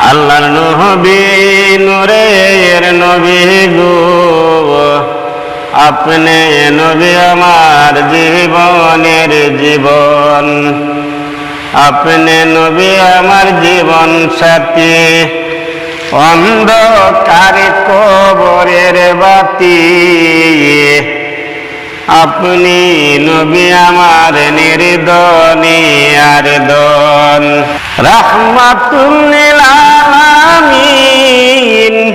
আল্লাহর নবী, নূরের নবী গো। আপনি নবী আমার জীবনের জীবন। আপনি নবী আমার জীবন সাথী। অন্ধকার কবরের বাতি। আপনি নবী আমার নির্দনী আর দন। আলামিন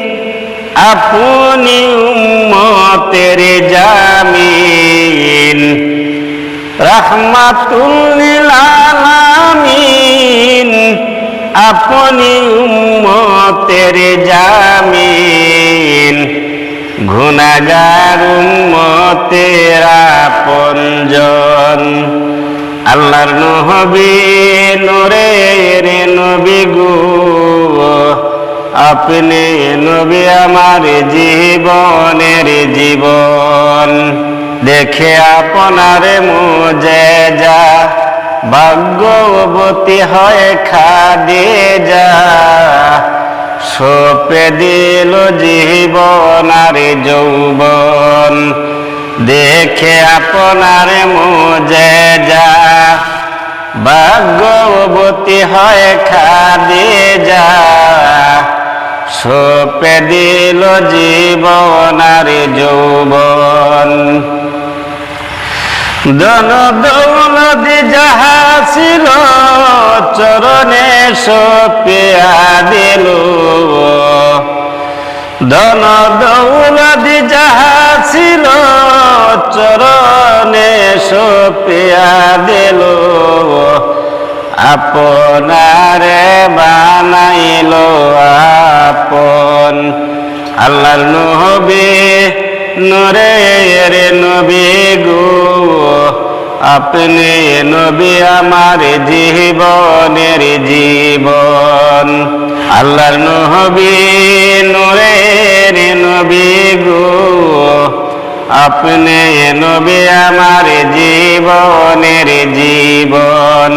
আপনি উম্মতের জামিন। আলামিন আপনি উম্মতের জামিন। গুনাগার উম্মতের আপনজন। আল্লাহর নবী নূরের নবী গো। আপনি নবী আমার জীবনের জীবন। দেখে আপনার মুজে যা ভাগ্যবতী হয় খাদে যা সোপে দিল জীবন যৌবন। দেখে আপনার মুজে যা। ভাগ্যবতী হয় খাদে যা। সোপে দিল জীবন আর যৌবন। দন দৌলত যাহা ছিল, চরণে সপিয়া দিল দন দৌলত যাহা ছিল চরণে সপিয়া দিল, আপনারে বানাইল আপন। আল্লাহর নবী, নূরের নবী গো, আপনি নবী আমার জীবনের জীবন। আল্লাহর নবী, নূরের নবী গো আপনি নবী আমার জীবনের জীবন।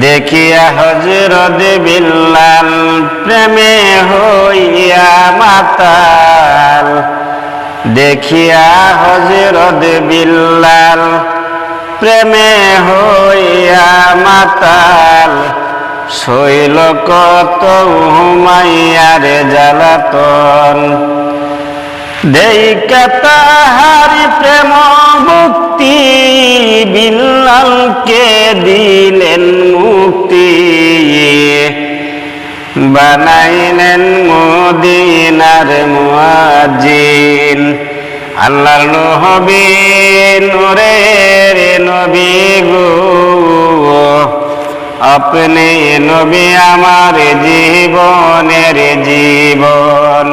দেখিয়া হজরত বিল্লাল প্রেমে হইয়া মাতাল। দেখিয়া হজরত বিল্লাল প্রেমে হইয়া মাতাল। শৈল কত হুমাইয়ার জ্বালাতন। তাহারি প্রেম মুক্তি বিল্লালকে দিলেন মুক্তি। বানাইলেন মদিনার মুয়াজ্জিন। আল্লাহর নবী নূরের নবী গো। আপনি নবী আমার জীবনের জীবন।